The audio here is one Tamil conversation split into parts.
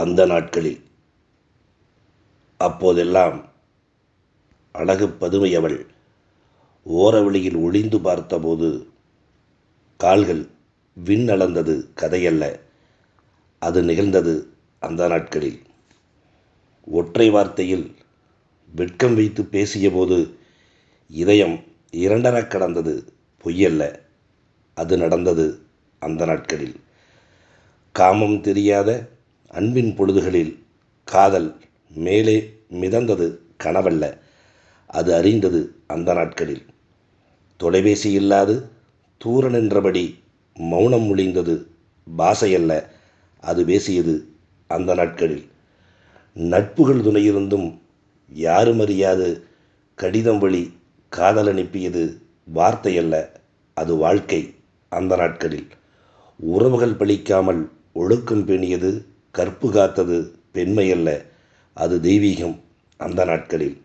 அந்த நாட்களில். அப்போதெல்லாம் அழகு பதுமை அவள் ஓரவழியில் ஒளிந்து பார்த்தபோது கால்கள் விண் அளந்தது கதையல்ல. அது நிகழ்ந்தது அந்த நாட்களில். ஒற்றை வார்த்தையில் வெட்கம் வைத்து பேசியபோது இதயம் இரண்டரக் கடந்தது பொய்யல்ல. அது நடந்தது அந்த நாட்களில். காமம் தெரியாத அன்பின் பொழுதுகளில் காதல் மேலே மிதந்தது கனவல்ல. அது அறிந்தது அந்த நாட்களில். தொலைபேசி இல்லாது தூர நின்றபடி மௌனம் மொழிந்தது பாசையல்ல அது பேசியது அந்த நாட்களில். நட்புகள் துணையிருந்தும் யாரும் அறியாது கடிதம் வழி காதல் அனுப்பியது வார்த்தையல்ல. அது வாழ்க்கை அந்த நாட்களில். உறவுகள் பழிக்காமல் ஒழுக்கம் பேணியது கற்பு காத்தது பெண்மையல்ல அது தெய்வீகம் அந்த நாட்களில்.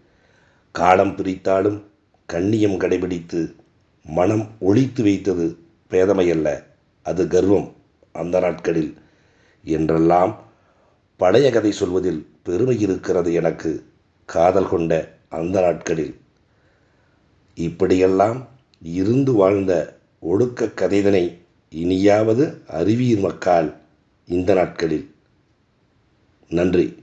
காலம் பிரித்தாலும் கண்ணியம் கடைபிடித்து மனம் ஒழித்து வைத்தது பேதமையல்ல அது கர்வம் அந்த நாட்களில். என்றெல்லாம் பழைய கதை சொல்வதில் பெருமை இருக்கிறது எனக்கு காதல் கொண்ட அந்த நாட்களில். இப்படியெல்லாம் இருந்து வாழ்ந்த ஒடுக்க கதைதனை இனியாவது அறிவீர் மக்கால் இந்த நாட்களில். நன்றி.